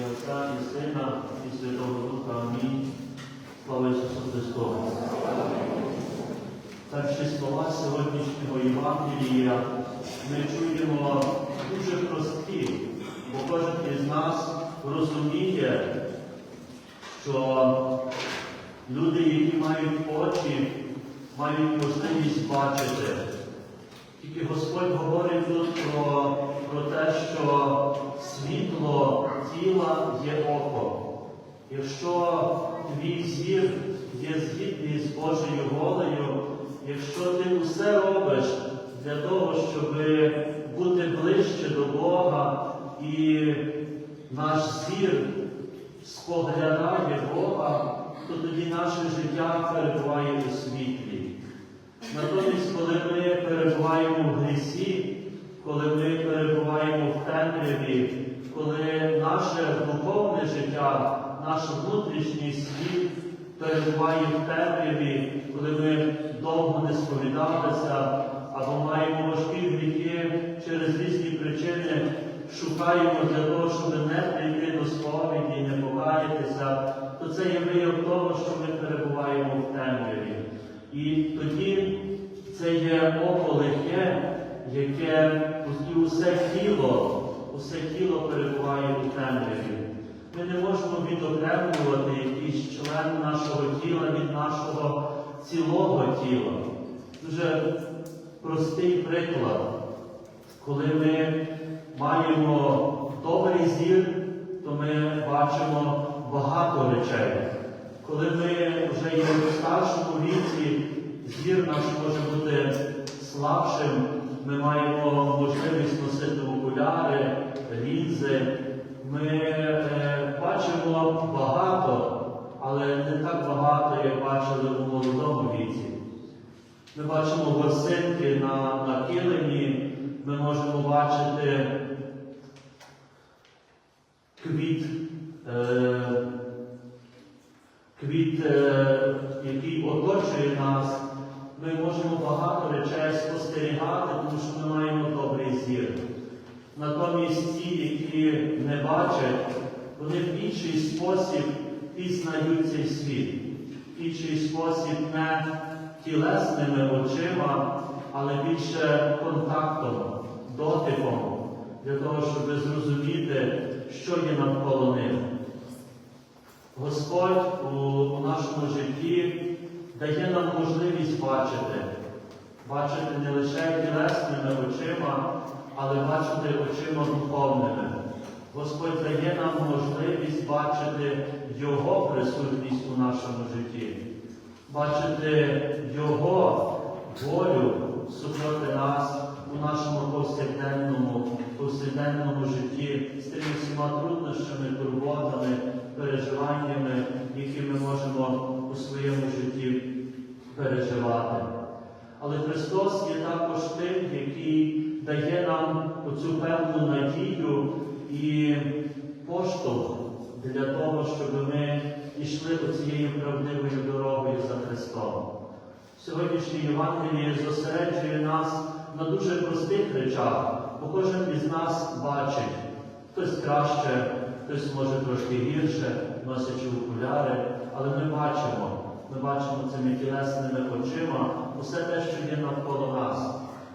Ім'я Отця і Сина, і Святого Духа. Амінь. Слава Ісусу Христу. Перші слова сьогоднішнього Євангелія ми чуємо дуже прості, бо кожен із нас розуміє, що люди, які мають очі, мають можливість бачити. Тільки Господь говорить тут про, про те, що є око. Якщо твій зір є згідний з Божою волею, якщо ти усе робиш для того, щоб бути ближче до Бога, і наш зір споглядає Бога, то тоді наше життя перебуває у світлі. Натомість, коли ми перебуваємо в грісі, коли ми перебуваємо в темряві, коли наше духовне життя, наш внутрішній світ перебуває в темряві, коли ми довго не сповідалися або маємо важкі гріхи через різні причини, шукаємо для того, щоб не прийти до сповіді і не покаятися, то це є вияв того, що ми перебуваємо в темряві. І тоді це є око лихе, яке усе тіло, усе тіло перебуває у темряві. Ми не можемо відокремлювати якийсь член нашого тіла від нашого цілого тіла. Дуже простий приклад, коли ми маємо добрий зір, то ми бачимо багато речей. Коли ми вже є в старшому віці, зір наш може бути слабшим, ми маємо можливість носити окуляри, лінзи. Ми е, бачимо багато, але не так багато, як бачили у молодому віці. Ми бачимо ворсинки на, на килимі, ми можемо бачити квіт. Е, квіт, е, який оточує нас, ми можемо багато речей спостерігати, тому що ми маємо добрий зір. Натомість ті, які не бачать, вони в інший спосіб пізнають цей світ, в інший спосіб не тілесними очима, але більше контактом, дотиком, для того, щоб зрозуміти, що є навколо них. Господь у, нашому житті дає нам можливість бачити, бачити не лише тілесними очима, але бачити очима духовними. Господь дає нам можливість бачити Його присутність у нашому житті, бачити Його волю супроти нас у нашому повсякденному, повсякденному житті з тими всіма труднощами, турботами, переживаннями, які ми можемо у своєму житті переживати. Але Христос є також тим, який дає нам оцю певну надію і поштовх для того, щоб ми йшли оцією правдивою дорогою за Христом. Сьогоднішнє Євангеліє зосереджує нас на дуже простих речах, бо кожен із нас бачить, хтось краще, хтось може трошки гірше, носячи окуляри, але ми бачимо, ми бачимо цими тілесними очима усе те, що є навколо нас.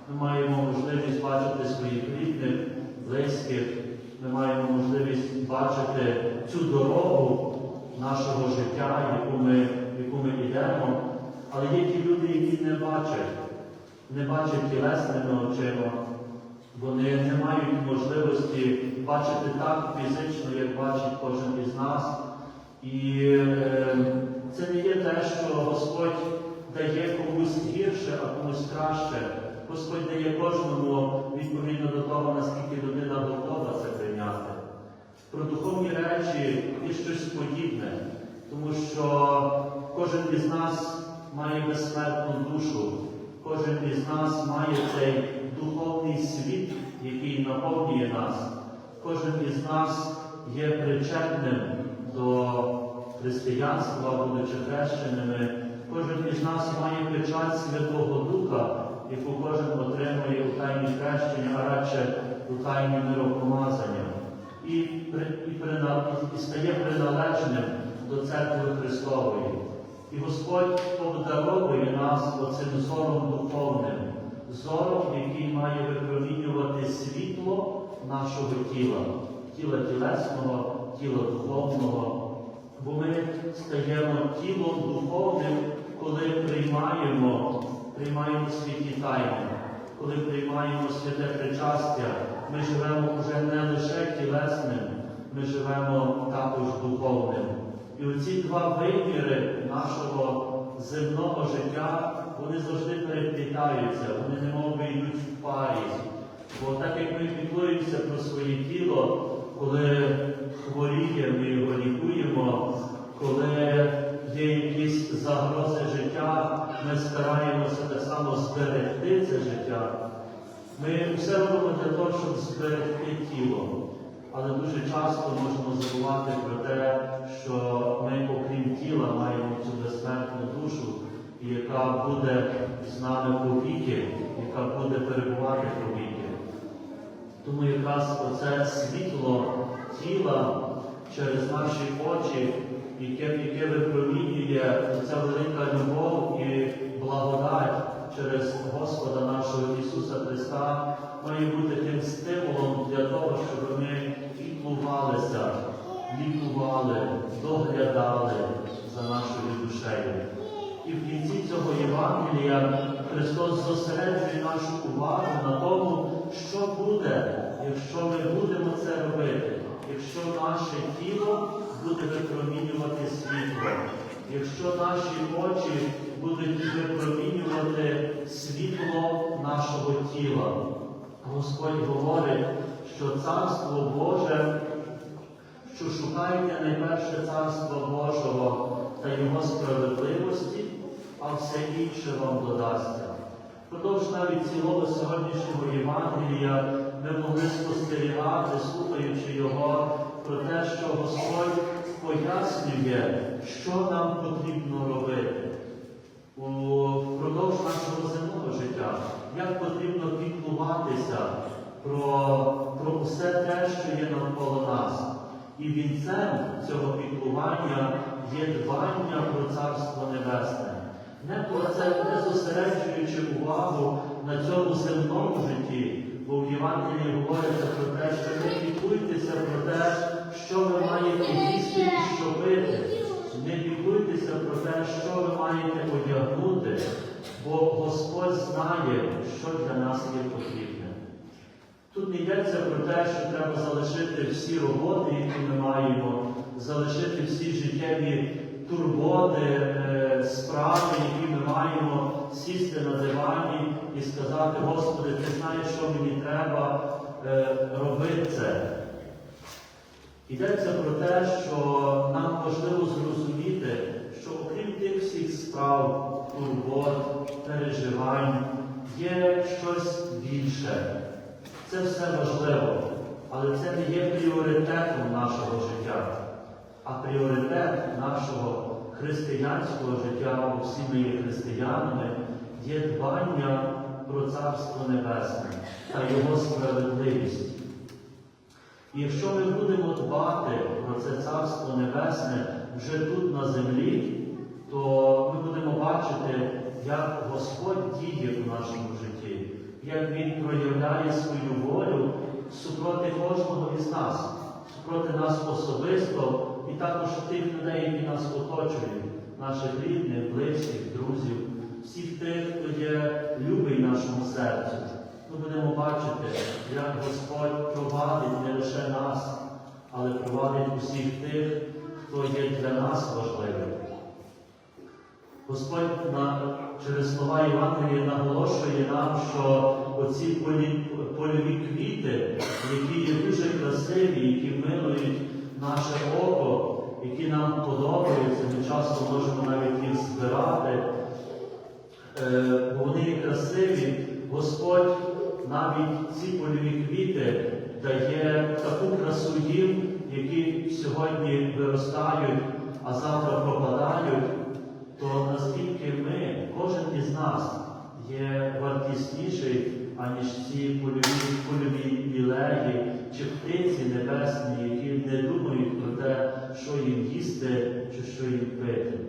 Ми маємо можливість бачити своїх рідних, близьких, ми маємо можливість бачити цю дорогу нашого життя, яку ми, яку ми йдемо. Але є ті люди, які не бачать, не бачать тілесними очима, вони не мають можливості бачити так фізично, як бачить кожен із нас. І е, це не є те, що Господь дає комусь гірше, а комусь краще. Господь дає кожному відповідно до того, наскільки людина готова це прийняти. Про духовні речі є щось подібне, тому що кожен із нас має безсмертну душу, кожен із нас має цей духовний світ, який наповнює нас. Кожен із нас є причетним до християнства, будучи хрещеними. Кожен із нас має печать Святого Духа, яку кожен отримує у тайні хрещення, а радше у тайні миропомазання. і, при- і, і стає приналежним до церкви Христової. І Господь обдаровує нас оцим зором духовним, зором, який має випромінювати світло нашого тіла, тіла тілесного, тіла духовного. Бо ми стаємо тілом духовним, коли приймаємо, приймаємо святі тайни, коли приймаємо святе причастя, ми живемо вже не лише тілесним, ми живемо також духовним. І оці два виміри нашого земного життя, вони завжди переплітаються, вони немов би йдуть в парі. Бо так як ми піклуємося про своє тіло, коли хворіє, ми його лікуємо, коли є якісь загрози життя, ми стараємося так само зберегти це життя. Ми все робимо для того, щоб зберегти тіло. Але дуже часто можемо забувати про те, що ми, окрім тіла, маємо цю безсмертну душу, яка буде з нами повіки, яка буде перебувати повіки. Тому якраз оце світло тіла через наші очі, яке, яке випромінює ця велика любов і благодать через Господа нашого Ісуса Христа, має бути тим стимулом для того, щоб ми піклувалися, лікували, доглядали за нашою душею. І в кінці цього Євангелія Христос зосереджує нашу увагу на тому, що буде, якщо ми будемо це робити, якщо наше тіло буде випромінювати світло, якщо наші очі будуть випромінювати світло нашого тіла. Господь говорить, що Царство Боже що шукайте найперше Царство Божого та Його справедливості, а все інше вам додасться. Впродовж навіть цілого сьогоднішнього Євангелія ми могли спостерігати, слухаючи його, про те, що Господь пояснює, що нам потрібно робити впродовж нашого земного життя, як потрібно піклуватися про, про все те, що є навколо нас. І вінцем цього піклування є дбання про Царство Небесне. Не про це не зосереджуючи увагу на цьому земному житті, бо в Євангелії говориться про те, що не піклуйтеся про те, що ви маєте їсти і що пити. Не піклуйтеся про те, що ви маєте одягнути, бо Господь знає, що для нас є потрібне. Тут не йдеться про те, що треба залишити всі роботи, які ми маємо, залишити всі життєві турботи, е, справи, які ми маємо, сісти на дивані і сказати, Господи, ти знаєш, що мені треба е, робити це. Йдеться про те, що нам важливо зрозуміти, що окрім тих всіх справ, турбот, переживань, є щось більше. Це все важливо, але це не є пріоритетом нашого життя, а пріоритет нашого християнського життя, бо всі ми є християнами, є дбання про Царство Небесне та Його справедливість. Якщо ми будемо дбати про це Царство Небесне вже тут на землі, то ми будемо бачити, як Господь діє в нашому житті, як Він проявляє свою волю супроти кожного із нас, супроти нас особисто і також тих людей, які нас оточують, наших рідних, близьких, друзів, всіх тих, хто є любий нашому серцю. Ми будемо бачити, як Господь провадить не лише нас, але провадить усіх тих, хто є для нас важливим. Господь через слова Євангелія наголошує нам, що оці польові квіти, які є дуже красиві, які милують наше око, які нам подобаються, ми часто можемо навіть їх збирати, Е, бо вони красиві. Господь навіть ці польові квіти дає таку красу їм, які сьогодні виростають, а завтра пропадають, то наскільки ми, кожен із нас, є вартісніший, аніж ці польові, польові білеї чи птиці небесні, які не думають про те, що їм їсти чи що їм пити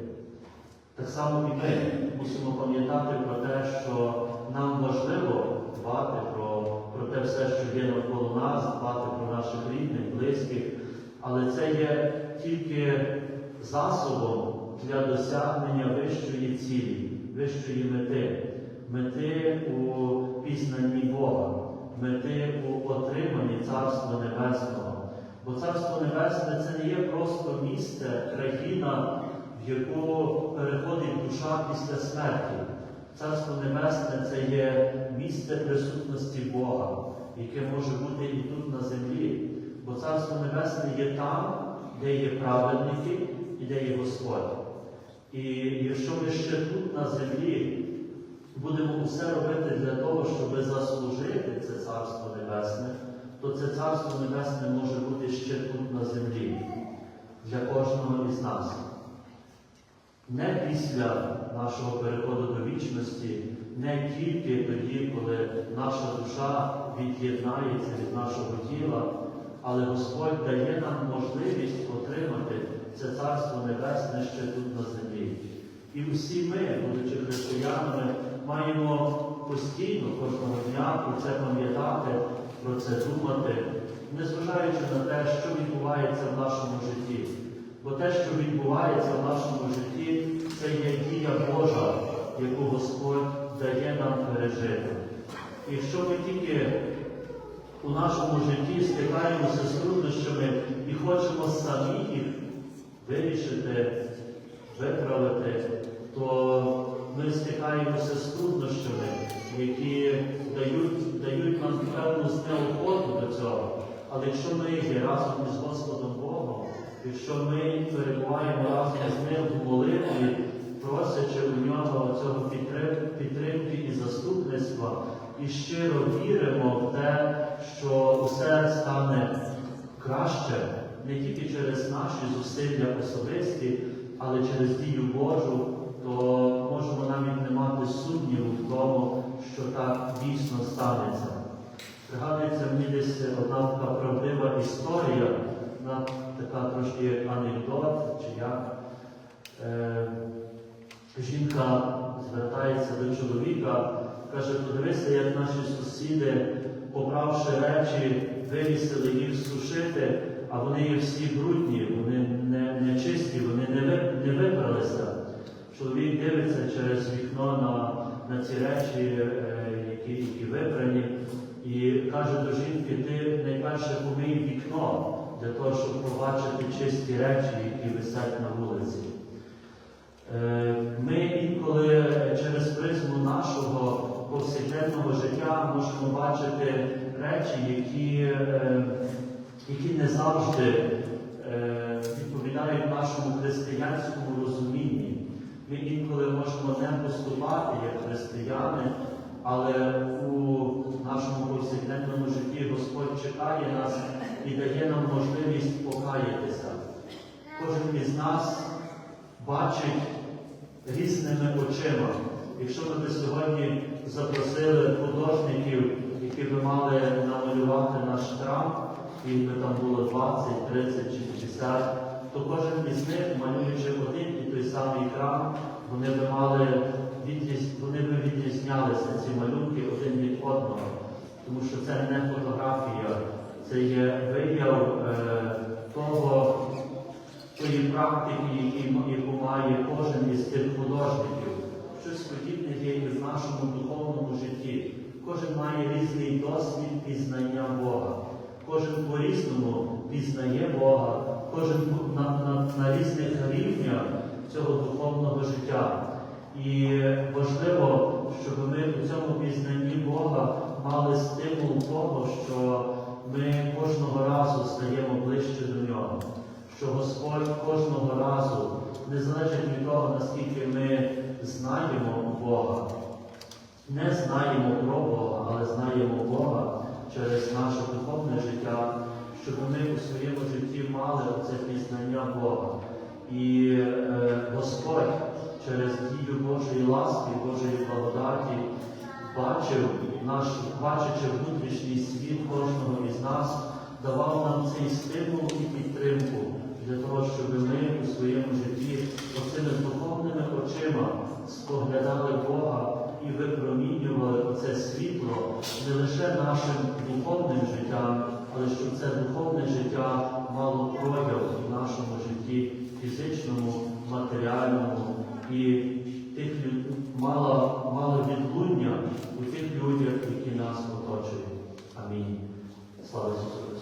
само і ми мусимо пам'ятати про те, що нам важливо дбати про, про те все, що є навколо нас, дбати про наших рідних, близьких, але це є тільки засобом для досягнення вищої цілі, вищої мети, мети у пізнанні Бога, мети у отриманні Царства Небесного. Бо Царство Небесне це не є просто місце, країна, яку переходить душа після смерті. Царство Небесне це є місце присутності Бога, яке може бути і тут на землі. Бо Царство Небесне є там, де є праведники і де є Господь. І якщо ми ще тут на землі будемо усе робити для того, щоб заслужити це Царство Небесне, то це Царство Небесне може бути ще тут на землі для кожного із нас. Не після нашого переходу до вічності, не тільки тоді, коли наша душа від'єднається від нашого тіла, але Господь дає нам можливість отримати це Царство Небесне ще тут на землі. І всі ми, будучи християнами, маємо постійно кожного дня про це пам'ятати, про це думати, незважаючи на те, що відбувається в нашому житті. Бо те, що відбувається в нашому житті, це є дія Божа, яку Господь дає нам пережити. І якщо ми тільки у нашому житті стикаємося з труднощами і хочемо самі їх вирішити, виправити, то ми стикаємося з труднощами, які дають, дають нам певну знеохоту до цього. Але якщо ми є разом із Господом Богом, якщо ми перебуваємо разом з ним в молитві, просячи у нього цього підтримки і заступництва, і щиро віримо в те, що усе стане краще не тільки через наші зусилля особисті, але через дію Божу, то можемо навіть не мати сумніву в тому, що так дійсно станеться. Пригадується мені десь одна така правдива історія, така трошки анекдот, чи як. Е, жінка звертається до чоловіка, каже, подивися, як наші сусіди, поправши речі, вивісили їх сушити, а вони є всі брудні, вони не, не чисті, вони не, не вибралися. Чоловік дивиться через вікно на, на ці речі, е, які, які вибрані, і каже до жінки, ти найперше помий вікно для того, щоб побачити чисті речі, які висять на вулиці. Е, Ми інколи через призму нашого повсякденного життя можемо бачити речі, які, е, які не завжди е, відповідають нашому християнському розумінні. Ми інколи можемо не поступати як християни, але у нашому повсякденному житті Господь чекає нас і дає нам можливість покаятися. Кожен із нас бачить різними очима. Якщо ми би сьогодні запросили художників, які би мали намалювати наш храм, і би там було 20, 30 чи 50, то кожен із них, малюючи один і той самий храм, вони би мали відріз- вони би відрізнялися ці малюнки один від одного. Тому що це не фотографія, це є вияв е, того, тої практики, яку має кожен із тих художників. Щось подібне є і в нашому духовному житті. Кожен має різний досвід пізнання Бога. Кожен по-різному пізнає Бога, кожен на, на, на різних рівнях цього духовного життя. І важливо, щоб ми у цьому пізнанні Бога мали стимул того, що ми кожного разу стаємо ближче до нього що Господь кожного разу, не залежить від того, наскільки ми знаємо Бога, не знаємо про Бога, але знаємо Бога через наше духовне життя, щоб ми у своєму житті мали це пізнання Бога. І е, Господь через дію Божої ласки, Божої благодаті бачив наш, бачачи внутрішній світ кожного із нас, давав нам цей стимул і підтримку для того, щоб ми у своєму житті оцими духовними очима споглядали Бога і випромінювали оце світло не лише нашим духовним життям, але щоб це духовне життя мало прояв в нашому житті фізичному, матеріальному і тих, лю- мала, мала відлуння у тих людях, які нас оточують. Амінь. Слава Ісусу!